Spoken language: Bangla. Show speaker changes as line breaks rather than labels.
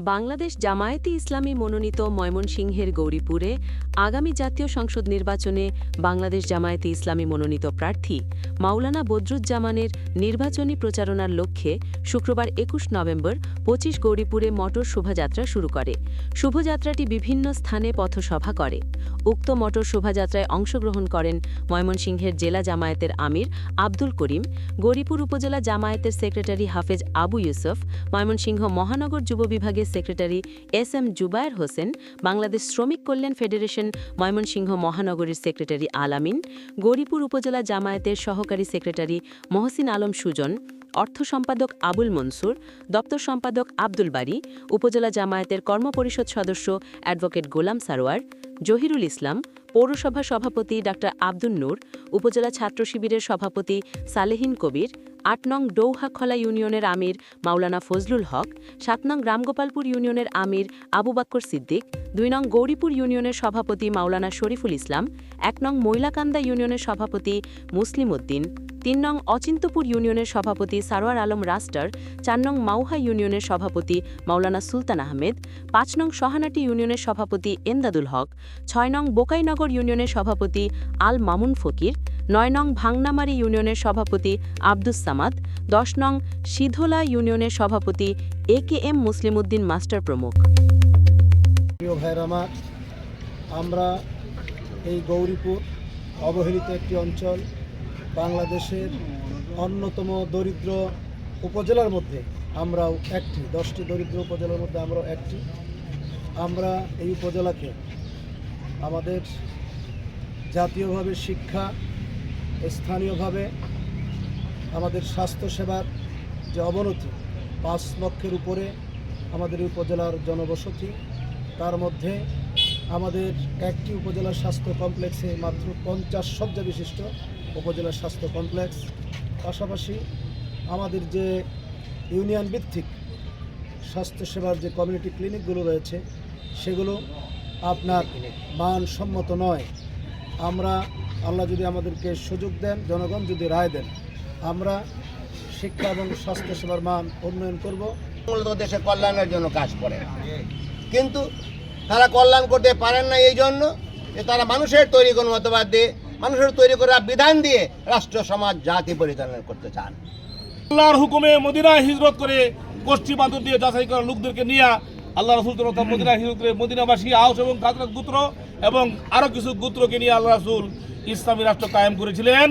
বাংলাদেশ জামায়াতে ইসলামী মনোনীত ময়মনসিংহের গৌরীপুরে আগামী জাতীয় সংসদ নির্বাচনে বাংলাদেশ জামায়াতে ইসলামী মনোনীত প্রার্থী মাওলানা বদরুজ্জামানের নির্বাচনী প্রচারণার লক্ষ্যে শুক্রবার একুশ নভেম্বর পঁচিশ গৌরীপুরে মটর শোভাযাত্রা শুরু করে। শোভাযাত্রাটি বিভিন্ন স্থানে পথসভা করে। উক্ত মটর শোভাযাত্রায় অংশগ্রহণ করেন ময়মনসিংহের জেলা জামায়াতের আমির আব্দুল করিম, গৌরীপুর উপজেলা জামায়াতের সেক্রেটারি হাফেজ আবু ইউসুফ, ময়মনসিংহ মহানগর যুব বিভাগের secretary S M Zubair Hossain, Bangladesh শ্রমিক কল্যাণ ফেডারেশন ময়মনসিংহ মহানগরীর সেক্রেটারি আলামিন, গৌরীপুর উপজেলা জামায়াতের সহকারী সেক্রেটারি মহসিন আলম সুজন, অর্থ সম্পাদক আবুল মনসুর, দপ্তর সম্পাদক আব্দুল বারী, উপজেলা জামায়াতের কর্মপরিষদ সদস্য অ্যাডভোকেট গোলাম সারোয়ার, জহিরুল ইসলাম, পৌরসভা সভাপতি ডা আব্দুল নূর, উপজেলা ছাত্র শিবিরের সভাপতি সালেহিন কবির আট নং ডৌহাখলা ইউনিয়নের আমির মাওলানা ফজলুল হক, সাত নং রামগোপালপুর ইউনিয়নের আমির আবু বাক্কর সিদ্দিক, দুই নং গৌরীপুর ইউনিয়নের সভাপতি মাওলানা শরীফুল ইসলাম, এক নং মৈলাকান্দা ইউনিয়নের সভাপতি মুসলিম উদ্দিন, তিন নং অচিন্তপুর ইউনিয়নের সভাপতি সারোয়ার আলম রাস্টার, চার নং মাউহা ইউনিয়নের সভাপতি মাওলানা সুলতান আহমেদ, পাঁচ নং সহানাটি ইউনিয়নের সভাপতি এন্দাদুল হক, ছয় নং বোকাইনগর ইউনিয়নের সভাপতি আল মামুন ফকির নয় নং ভাংনামারি ইউনিয়নের সভাপতি আব্দুস সামাদ, দশ নং সিধোলা ইউনিয়নের সভাপতি A K M Muslim Uddin master প্রমুখ।
প্রিয় আমরা এই গৌরীপুর অবহেলিত একটি অঞ্চল বাংলাদেশের অন্যতম দরিদ্র উপজেলার মধ্যে আমরাও একটি, দশটি দরিদ্র উপজেলার মধ্যে আমরাও একটি। আমরা এই উপজেলাকে আমাদের জাতীয়ভাবে শিক্ষা স্থানীয়ভাবে আমাদের স্বাস্থ্যসেবার যে অবনতি, পাঁচ লক্ষের উপরে আমাদের উপজেলার জনবসতি, তার মধ্যে আমাদের একটি উপজেলা স্বাস্থ্য কমপ্লেক্সে মাত্র পঞ্চাশ শয্যা বিশিষ্ট উপজেলা স্বাস্থ্য কমপ্লেক্স। পাশাপাশি আমাদের যে ইউনিয়ন ভিত্তিক স্বাস্থ্যসেবার যে কমিউনিটি ক্লিনিকগুলো রয়েছে, সেগুলো আপনার মানসম্মত নয়। আমরা আল্লাহ যদি আমাদেরকে সুযোগ দেন জনগণ যদি রায় দেন আমরা শিক্ষা এবং স্বাস্থ্যসেবার মান উন্নয়ন করব।
মূলত দেশের কল্যাণের জন্য কাজ করে। কিন্তু তারা কল্যাণ করতে পারেন না এই জন্য যে তারা মানুষের তৈরি কোনো মতবাদ দিয়ে মানুষের তৈরি করা বিধান দিয়ে রাষ্ট্র সমাজ জাতি পরিচালনা করতে চান।
আল্লাহর হুকুমে মদিনায় হিজরত করে গোষ্ঠী বান্ধব দিয়ে যাচাই করা লোকদেরকে নিয়ে আল্লাহ রসুল তথা মদিনায় হিজরত করে মদিনাবাসী আউস এবং খাজরাত গুত্র এবং আরও কিছু গুত্রকে নিয়ে আল্লাহ রসুল ইসলামী রাষ্ট্র কায়েম করেছিলেন।